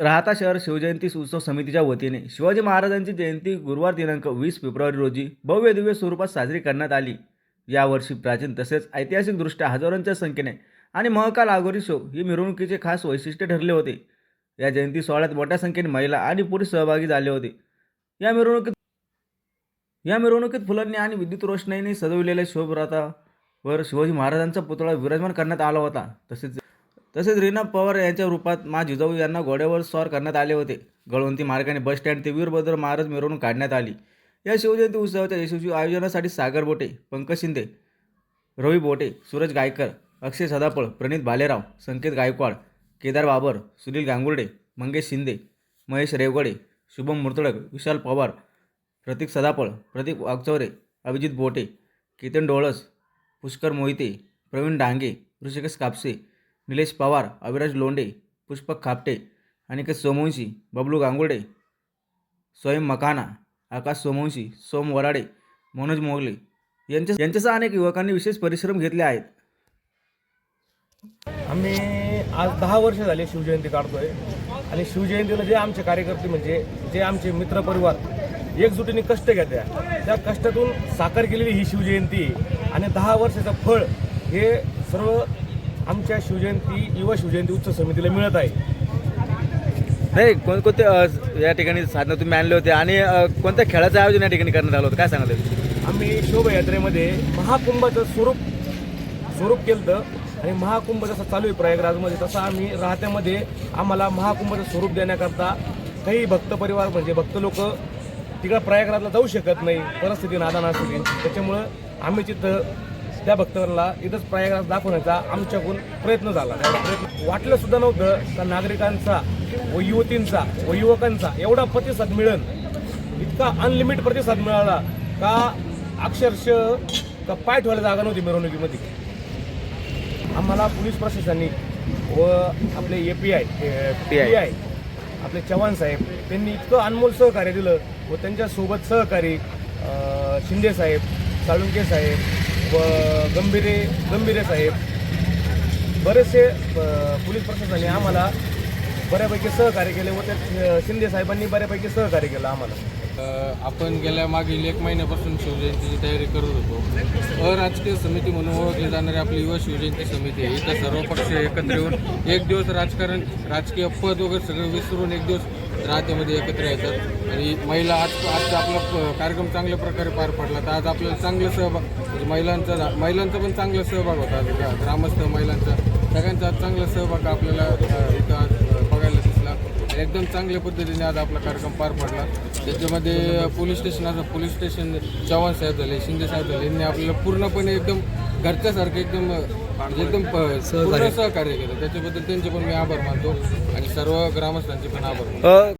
राहता शहर शिवजयंती उत्सव समितीच्या वतीने शिवाजी महाराजांची जयंती गुरुवार दिनांक वीस फेब्रुवारी रोजी भव्य दिव्य स्वरूपात साजरी करण्यात आली. यावर्षी प्राचीन तसेच ऐतिहासिकदृष्ट्या हजारोंच्या संख्येने आणि महाकाल आगोरी शो ही मिरवणुकीचे खास वैशिष्ट्य ठरले होते. या जयंती सोहळ्यात मोठ्या संख्येने महिला आणि पुरुष सहभागी झाले होते. या मिरवणुकीत या मिरवणुकीत फुलांनी आणि विद्युत रोषणाईने सजवलेल्या शोभरातावर शिवाजी महाराजांचा पुतळा विराजमान करण्यात आला होता. तसेच तसेच रीना पवार यांच्या रूपात मा जिजाऊ यांना घोड्यावर स्वार करण्यात आले होते. गळवंती मार्गाने बस स्टँड ते वीरभद्र महाराज मिरवणूक काढण्यात आली. या शिवजयंती उत्सवाच्या यशस्वी आयोजनासाठी सागर बोटे पंकज शिंदे रवी बोटे सूरज गायकर अक्षय सदापळ प्रणित भालेराव संकेत गायकवाड केदार बाबर सुनील गांगुर्डे मंगेश शिंदे महेश रेवगडे शुभम मुर्तडक विशाल पवार प्रतीक सदापळ प्रतीक वागचौरे अभिजित बोटे केतन डोळस पुष्कर मोहिते प्रवीण डांगे ऋषिकेश कापसे निलेश पवार अविराज लोंडे पुष्पक खापटे अनिकेत सोमवंशी बबलू गांगुर्डे स्वयं मकाना आकाश सोमवंशी सोम वराडे मनोज मोगले यांच्या यांच्यासह अनेक युवकांनी विशेष परिश्रम घेतले आहेत. आम्ही आज दहा वर्ष झाले शिवजयंती काढतोय. आणि शिवजयंतीला जे आमचे कार्यकर्ते म्हणजे जे आमचे मित्रपरिवार एकजुटीने कष्ट घेत्या त्या कष्टातून साकार केलेली ही शिवजयंती आणि दहा वर्षाचं फळ हे सर्व आमच्या शिवजयंती युवा शिवजयंती उत्सव समितीला मिळत आहे. नाही कोणकोणते अ, या ठिकाणी साधनं तुम्ही आणले होते आणि अ, कोणत्या खेळाचं आयोजन या ठिकाणी करण्यात आलं होतं? काय सांगत आम्ही शोभायात्रेमध्ये महाकुंभाचं स्वरूप स्वरूप केलं आणि महाकुंभ जसा चालू आहे प्रयागराजमध्ये. तसा आम्ही राहत्यामध्ये आम्हाला महाकुंभाचं स्वरूप देण्याकरता काही भक्त परिवार म्हणजे भक्त लोक तिकडं प्रयागराजला जाऊ शकत नाही परिस्थिती नादान असली. त्याच्यामुळं आम्ही तिथं त्या भक्तांना इथंच प्रयागराज दाखवण्याचा आमच्याकडून प्रयत्न झाला. प्रयत्न वाटलं सुद्धा नव्हतं का नागरिकांचा व युवतींचा व युवकांचा एवढा प्रतिसाद मिळेल? इतका अनलिमिट प्रतिसाद मिळाला का अक्षरशः का पाय ठेवायला जागा नव्हती मिरवणुकीमध्ये? आम्हाला पोलीस प्रशासनाने व आपले A P I P I आपले चव्हाण साहेब त्यांनी इतकं अनमोल सहकार्य दिलं व त्यांच्यासोबत सहकारी शिंदे साहेब साळुंके साहेब व गंभीरे गंभीरे साहेब. बरेचसे पोलीस प्रशासनाने आम्हाला बऱ्यापैकी सहकार्य केले व त्या शिंदे साहेबांनी बऱ्यापैकी सहकार्य केलं आम्हाला. आपण गेल्या मागील एक महिन्यापासून शिवजयंतीची तयारी करत होतो. अराजकीय समिती म्हणून ओळखली जाणारी आपली युवा शिवजयंती समिती आहे. इथं सर्व पक्ष एकत्र येऊन एक दिवस राजकारण राजकीय पद वगैरे सगळं विसरून एक दिवस राहत्यामध्ये एकत्र येतात. आणि महिला आज आज आपला प- कार्यक्रम चांगल्या प्रकारे पार पडला तर आज आपल्याला चांगलं सहभाग म्हणजे महिलांचा महिलांचा पण चांगला सहभाग होता. आज ग्रामस्थ महिलांचा. सगळ्यांचा आज चांगला सहभाग आपल्याला अ, इथं आज अ, बघायला दिसला एकदम चांगल्या पद्धतीने आज आपला कार्यक्रम पार पडला. त्याच्यामध्ये police station police station Chavan साहेब झाले शिंदे साहेब झाले यांनी आपल्याला पूर्णपणे एकदम घरच्यासारखं एकदम म्हणजे एकदम पूर्ण सहकार्य केलं. त्याच्याबद्दल त्यांचे पण मी आभार मानतो आणि सर्व ग्रामस्थांचे पण आभार मानतो.